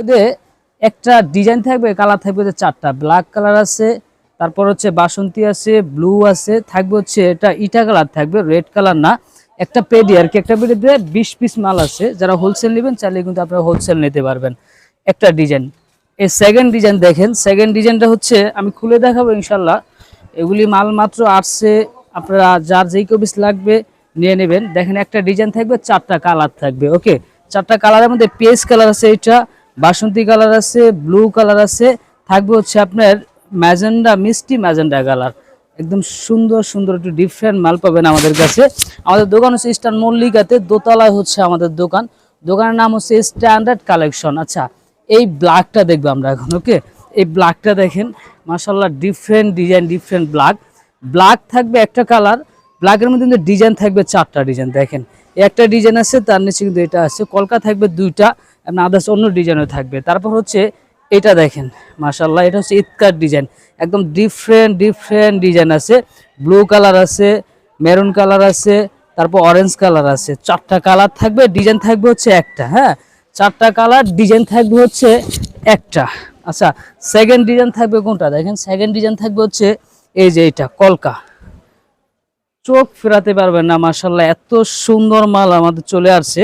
মধ্যে একটা ডিজাইন থাকবে কালার থাকবে যে চারটা। ব্ল্যাক কালার আছে, তারপর হচ্ছে বাসন্তী আছে ব্লু আছে, থাকবে হচ্ছে এটা ইটা কালার থাকবে রেড কালার না। একটা পেডি আর কি, একটা পেডি পেডিতে বিশ পিস মাল আছে। যারা হোলসেল নেবেন, চাইলে কিন্তু আপনারা হোলসেল নিতে পারবেন। একটা ডিজাইন এই সেকেন্ড ডিজাইন দেখেন সেকেন্ড ডিজাইনটা হচ্ছে, আমি খুলে দেখাবো ইনশাল্লাহ এগুলি মাল মাত্র আসছে, আপনারা যার যেই কপিস লাগবে নিয়ে নেবেন। দেখেন একটা ডিজাইন থাকবে, চারটা কালার থাকবে ওকে চারটা কালারের মধ্যে পেস কালার আছে এটা বাসন্তী কালার আছে ব্লু কালার আছে, থাকবে হচ্ছে আপনার ম্যাজেন্ডা, মিষ্টি ম্যাজেন্ডা কালার। একদম সুন্দর সুন্দর একটু ডিফারেন্ট মাল পাবেন আমাদের কাছে। আমাদের দোকান হচ্ছে ইস্টার্ন মল্লিকাতে দোতলায় হচ্ছে আমাদের দোকান। দোকানের নাম হচ্ছে স্ট্যান্ডার্ড কালেকশন আচ্ছা এই ব্ল্যাকটা দেখব আমরা এখন ওকে এই ব্ল্যাকটা দেখেন মাসাল্লাহ different design different black black থাকবে একটা কালার ব্ল্যাকের মধ্যে কিন্তু ডিজাইন থাকবে চারটা ডিজাইন দেখেন। একটা ডিজাইন আছে, তার নিচে কিন্তু এটা আছে, কলকা থাকবে দুইটা। আদার্স অন্য ডিজাইনও থাকবে। তারপর হচ্ছে এটা দেখেন মাশাল্লাহ এটা হচ্ছে ইতকার ডিজাইন। একদম ডিফারেন্ট ডিফারেন্ট ডিজাইন আছে। ব্লু কালার আছে মেরুন কালার আছে, তারপর অরেঞ্জ কালার আছে। চারটা কালার থাকবে, ডিজাইন থাকবে হচ্ছে একটা হ্যাঁ? চারটা কালার ডিজাইন থাকবে হচ্ছে একটা। আচ্ছা সেকেন্ড ডিজাইন থাকবে কোনটা? দেখেন সেকেন্ড ডিজাইন থাকবে হচ্ছে এই যে এটা কলকা। চোখ ফেরাতে পারবেন না মাসাল্লাহ এত সুন্দর মাল আমাদের চলে আসছে।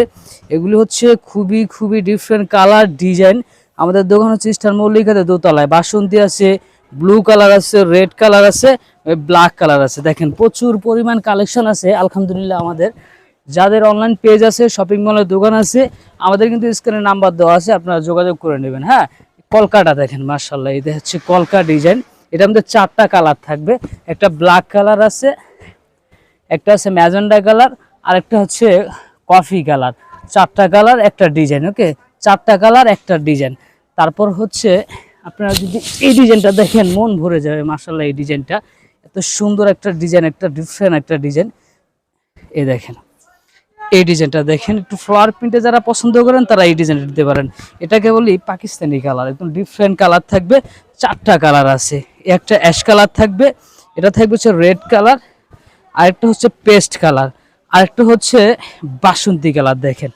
এগুলি হচ্ছে খুবই খুবই ডিফারেন্ট কালার ডিজাইন আমাদের দোকান হচ্ছে স্টার মল্লিকাতে দোতলায়। বাসন্তী আছে ব্লু কালার আছে রেড কালার আছে ব্ল্যাক কালার আছে। দেখেন, প্রচুর পরিমাণ কালেকশন আছে, আলহামদুলিল্লাহ, আমাদের। যাদের অনলাইন পেজ আছে শপিং মলের দোকান আছে, আমাদের কিন্তু স্ক্রিনে নাম্বার দেওয়া আছে, আপনারা যোগাযোগ করে নেবেন হ্যাঁ? কলকাটা দেখেন মার্শাল্লাহ এটা হচ্ছে কলকা ডিজাইন এটা আমাদের চারটা কালার থাকবে। একটা ব্ল্যাক কালার আছে একটা আছে ম্যাজেন্ডা কালার আর একটা হচ্ছে কফি কালার। চারটা কালার, একটা ডিজাইন, ওকে? চারটা কালার, একটা ডিজাইন। তারপর হচ্ছে আপনারা যদি এই ডিজাইনটা দেখেন, মন ভরে যাবে মার্শাল্লাহ এই ডিজাইনটা। এত সুন্দর একটা ডিজাইন, একটা ডিফারেন্ট একটা ডিজাইন। এ দেখেন, এই ডিজাইনটা দেখেন, একটু ফ্লাওয়ার প্রিন্টে যারা পছন্দ করেন, তারা এই ডিজাইনটা দিতে পারেন। এটাকে বলি পাকিস্তানি কালার, একদম ডিফারেন্ট কালার থাকবে, চারটা কালার আছে। একটা অ্যাশ কালার থাকবে, এটা থাকবে হচ্ছে রেড কালার আরেকটা হচ্ছে পেস্ট কালার, আরেকটা হচ্ছে বাসন্তী কালার দেখেন।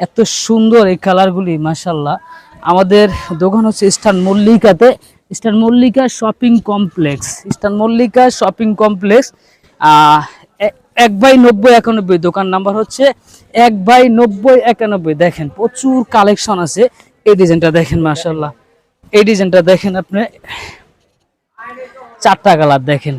এত সুন্দর এই কালারগুলি মাসাল্লাহ আমাদের দোকান হচ্ছে eastern মল্লিকাতে। Eastern Mallika shopping complex, eastern Mallika shopping complex এক বাই নব্বই একানব্বই। দোকান নাম্বার হচ্ছে এক বাই নব্বই একানব্বই। দেখেন, প্রচুর কালেকশন আছে। এই ডিজাইনটা দেখেন মাসাল্লাহ এই ডিজাইনটা দেখেন আপনি। চারটা কালার দেখেন।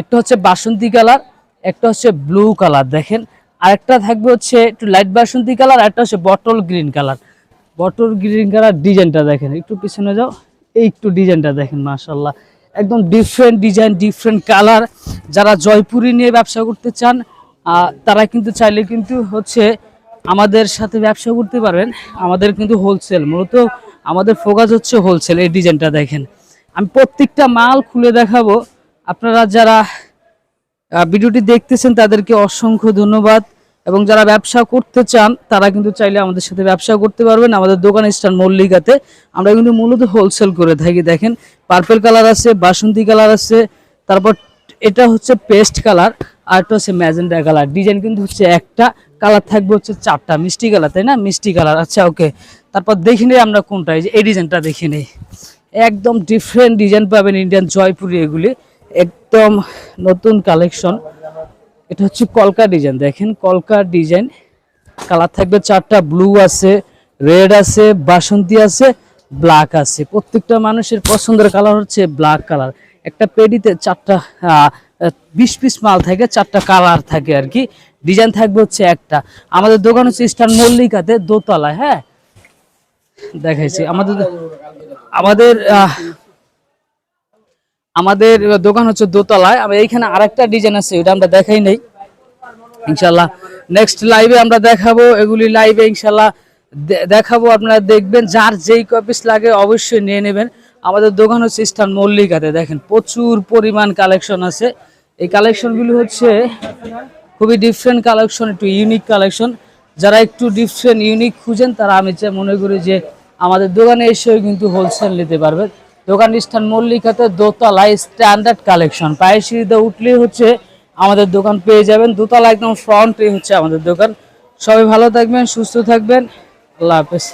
একটা হচ্ছে বাসন্তী কালার একটা হচ্ছে ব্লু কালার দেখেন। আরেকটা থাকবে হচ্ছে একটু লাইট বাসন্তী কালার একটা হচ্ছে bottle green colour bottle green colour ডিজাইনটা দেখেন, একটু পিছনে যাও, এই একটু ডিজাইনটা দেখেন মাশাল্লাহ একদম ডিফারেন্ট ডিজাইন ডিফারেন্ট কালার যারা জয়পুরি নিয়ে ব্যবসা করতে চান তারা কিন্তু চাইলে কিন্তু হচ্ছে আমাদের সাথে ব্যবসা করতে পারবেন। আমাদের কিন্তু হোলসেল মূলত আমাদের ফোকাস হচ্ছে হোলসেল এই ডিজাইনটা দেখেন। আমি প্রত্যেকটা মাল খুলে দেখাবো। আপনারা যারা ভিডিওটি দেখতেছেন তাদেরকে অসংখ্য ধন্যবাদ। এবং যারা ব্যবসা করতে চান, তারা কিন্তু চাইলে আমাদের সাথে ব্যবসা করতে পারবেন। আমাদের দোকান স্টান মল্লিকাতে। আমরা কিন্তু মূলত হোলসেল করে থাকি, দেখেন। পার্পেল কালার আছে, বাসন্তী কালার আছে। তারপর এটা হচ্ছে পেস্ট কালার আর একটা হচ্ছে ম্যাজেন্ডা কালার ডিজাইন কিন্তু হচ্ছে একটা কালার থাকবে হচ্ছে চারটা। মিষ্টি কালার তাই না? মিষ্টি কালার আচ্ছা ওকে তারপর দেখে নিই আমরা কোনটা, এই যে এই ডিজাইনটা দেখে নিই। একদম ডিফারেন্ট ডিজাইন পাবেন ইন্ডিয়ান জয়পুরি এগুলি। একদম নতুন কালেকশন। এটা হচ্ছে কলকা ডিজাইন, দেখেন কলকা ডিজাইন। কালার থাকবে চারটা, ব্লু আছে, রেড আছে, বাসন্তী আছে, ব্ল্যাক আছে। প্রত্যেকটা মানুষের পছন্দের কালার হচ্ছে ব্ল্যাক কালার। একটা পেডিতে চারটা বিশ পিস মাল থাকে, চারটা কালার থাকে আর কি। ডিজাইন থাকবে হচ্ছে একটা। আমাদের দোকান হচ্ছে স্টার মল্লিকাতে দোতলায় হ্যাঁ? দেখাইছি। আমাদের আমাদের আমাদের দোকান হচ্ছে দোতলায়। আমি এইখানে আরেকটা ডিজাইন আছে, ওটা আমরা দেখাই নেই। ইনশাল্লাহ নেক্সট লাইভে আমরা দেখাবো, এগুলি লাইভে ইনশাল্লাহ দেখাবো, আপনারা দেখবেন, যার যেই কপিস লাগে অবশ্যই নিয়ে নেবেন। আমাদের দোকান হচ্ছে স্টান মল্লিকাতে, দেখেন প্রচুর পরিমাণ কালেকশন আছে। এই কালেকশনগুলি হচ্ছে খুবই ডিফারেন্ট কালেকশন একটু ইউনিক কালেকশন যারা একটু ডিফারেন্ট ইউনিক খুঁজেন, তারা আমি মনে করি যে আমাদের দোকানে এসেও কিন্তু হোলসেল নিতে পারবেন। দোকান স্থান মল্লিকাতে দোতলা স্ট্যান্ডার্ড কালেকশন পায়ে সিঁড়িতে উঠলেই হচ্ছে আমাদের দোকান পেয়ে যাবেন। দোতলা একদম ফ্রন্টে হচ্ছে আমাদের দোকান। সবাই ভালো থাকবেন, সুস্থ থাকবেন। আল্লাহ হাফেজ।